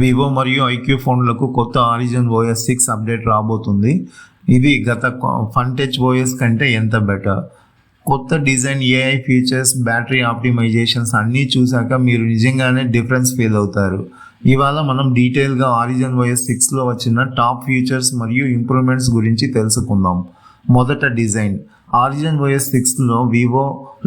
Vivo మరియు IQ ఫోన్లకు కొత్త ఆరిజిన్ ఓఎస్ సిక్స్ అప్డేట్ రాబోతుంది. ఇది గత ఫన్ టచ్ ఓఎస్ కంటే ఎంత బెటర్ కొత్త design AI features battery optimizations అన్నీ చూశాక మీరు నిజంగానే డిఫరెన్స్ ఫీల్ అవుతారు. ఇవాళ మనం డీటెయిల్గా ఆరిజిన్ ఓఎస్ సిక్స్లో వచ్చిన టాప్ ఫీచర్స్ మరియు ఇంప్రూవ్మెంట్స్ గురించి తెలుసుకుందాం. మొదట డిజైన్ ఆరిజిన్ ఓఎస్ సిక్స్లో Vivo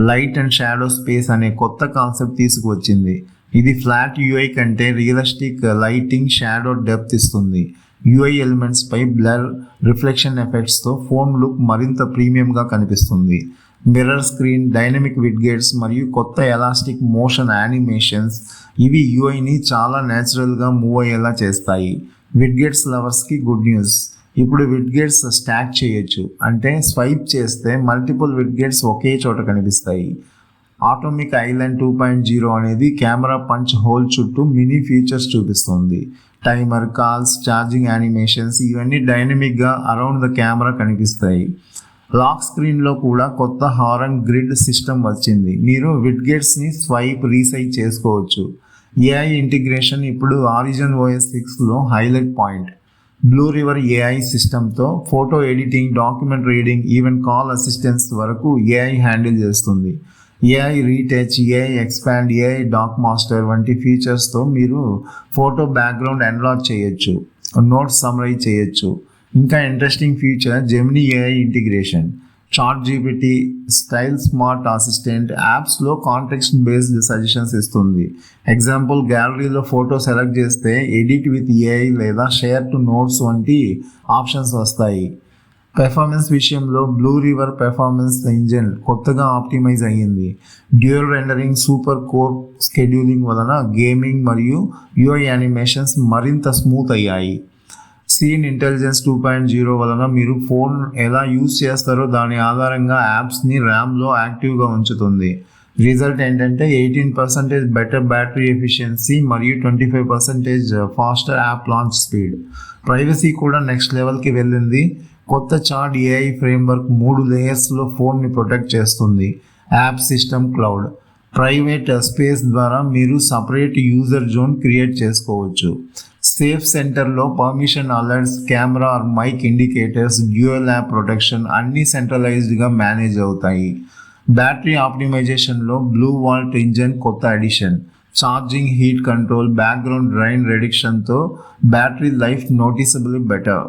light and shadow space అనే కొత్త కాన్సెప్ట్ తీసుకువచ్చింది. ఇది ఫ్లాట్ యూఐ కంటే రియలిస్టిక్ లైటింగ్ షాడో డెప్త్ ఇస్తుంది. యూఐ ఎలిమెంట్స్ పై బ్లర్ రిఫ్లెక్షన్ ఎఫెక్ట్స్తో ఫోన్ లుక్ మరింత ప్రీమియంగా కనిపిస్తుంది. మిర్రర్ స్క్రీన్ డైనమిక్ విడ్గేట్స్ మరియు కొత్త ఎలాస్టిక్ మోషన్ యానిమేషన్స్ ఇవి యూఐని చాలా న్యాచురల్గా మూవ్ అయ్యేలా చేస్తాయి. విడ్గేట్స్ లవర్స్కి గుడ్ న్యూస్ ఇప్పుడు విడ్గేట్స్ స్టాక్ చేయొచ్చు. అంటే స్వైప్ చేస్తే మల్టిపుల్ విడ్గేట్స్ ఒకే చోట కనిపిస్తాయి. Atomic Island two point zero అనేది కెమెరా పంచ్ హోల్ చుట్టూ మినీ ఫీచర్స్ చూపిస్తుంది. టైమర్ కాల్స్ ఛార్జింగ్ యానిమేషన్స్ ఇవన్నీ డైనమిక్గా అరౌండ్ ద కెమెరా కనిపిస్తాయి. లాక్ స్క్రీన్లో కూడా కొత్త హారన్ గ్రిడ్ సిస్టమ్ వచ్చింది. మీరు విడ్గేట్స్ని స్వైప్ రీసైజ్ చేసుకోవచ్చు. ఏఐ ఇంటిగ్రేషన్ ఇప్పుడు ఆరిజిన్ ఓఎస్ సిక్స్లో highlight point. Blue River AI సిస్టంతో photo editing document reading even call assistance వరకు ఏఐ హ్యాండిల్ చేస్తుంది. AI retouch AI expand AI doc master వంటి ఫీచర్స్తో మీరు ఫోటో బ్యాక్గ్రౌండ్ ఎన్లాక్ చేయొచ్చు నోట్స్ సమరైజ్ చేయొచ్చు. ఇంకా interesting feature Gemini AI integration Chat GPT style smart assistant యాప్స్లో context based suggestions ఇస్తుంది. ఎగ్జాంపుల్ గ్యాలరీలో ఫోటో సెలెక్ట్ చేస్తే ఎడిట్ విత్ ఏఐ లేదా షేర్ టు నోట్స్ వంటి ఆప్షన్స్ వస్తాయి. పెర్ఫార్మెన్స్ విషయంలో బ్లూ రివర్ పెర్ఫార్మెన్స్ ఇంజిన్ కొత్తగా ఆప్టిమైజ్ అయ్యింది. Dual rendering super core scheduling వలన గేమింగ్ మరియు యూఐ యానిమేషన్స్ మరింత స్మూత్ అయ్యాయి. Scene intelligence two point zero వలన మీరు ఫోన్ ఎలా యూజ్ చేస్తారో దాని ఆధారంగా యాప్స్ని ర్యామ్లో యాక్టివ్గా ఉంచుతుంది. రిజల్ట్ ఏంటంటే eighteen percentage better battery efficiency మరియు twenty five percentage faster app launch speed privacy కూడా నెక్స్ట్ లెవెల్కి వెళ్ళింది. కొత్త చార్ట్ ఏఐ ఫ్రేమ్వర్క్ మూడు లేయర్స్లో ఫోన్ని ప్రొటెక్ట్ చేస్తుంది. App system cloud private space ద్వారా మీరు సపరేట్ యూజర్ జోన్ క్రియేట్ చేసుకోవచ్చు. సేఫ్ సెంటర్లో permission alerts camera or mic indicators dual app protection అన్నీ సెంట్రలైజ్డ్గా మేనేజ్ అవుతాయి. బ్యాటరీ ఆప్టిమైజేషన్లో బ్లూ వాల్ట్ ఇంజన్ కొత్త edition charging heat control background drain రెడిక్షన్తో battery life noticeable better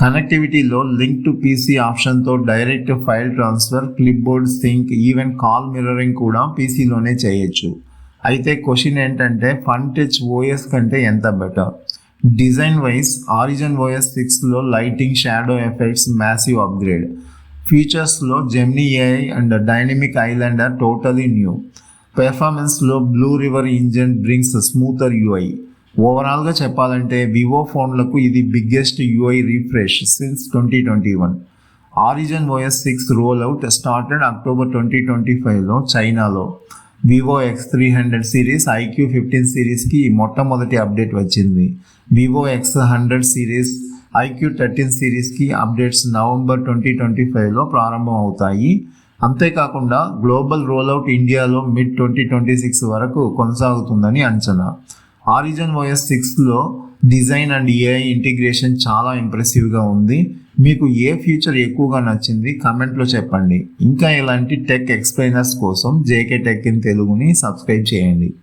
కనెక్టివిటీలో link to PC ఆప్షన్తో direct file transfer clipboard sync even call mirroring కూడా పీసీలోనే చేయొచ్చు. అయితే క్వశ్చన్ ఏంటంటే ఫన్ టచ్ ఓఎస్ కంటే ఎంత better design wise Origin OS సిక్స్లో lighting shadow effects massive upgrade ఫీచర్స్లో Gemini AI and dynamic islander totally new పెర్ఫార్మెన్స్లో Blue River engine brings smoother UI ఓవరాల్గా చెప్పాలంటే వివో ఫోన్లకు ఇది biggest UI refresh since twenty twenty one Origin OS six roll out started October twenty twenty ఫైవ్లో చైనాలో Vivo X three hundred series iQOO fifteen సిరీస్కి మొట్టమొదటి update వచ్చింది. Vivo X hundred series iQOO thirteen సిరీస్కి updates November twenty twenty ఫైవ్లో ప్రారంభం అవుతాయి. అంతేకాకుండా global rollout ఇండియాలో mid twenty twenty six వరకు కొనసాగుతుందని అంచనా. ఆరిజన్ ఓఎస్ సిక్స్లో డిజైన్ అండ్ ఏఐ ఇంటిగ్రేషన్ చాలా ఇంప్రెసివ్గా ఉంది. మీకు ఏ ఫీచర్ ఎక్కువగా నచ్చింది కమెంట్లో చెప్పండి. ఇంకా ఇలాంటి టెక్ ఎక్స్ప్లెయినర్స్ కోసం జేకే టెక్ ఇన్ తెలుగుని సబ్స్క్రైబ్ చేయండి.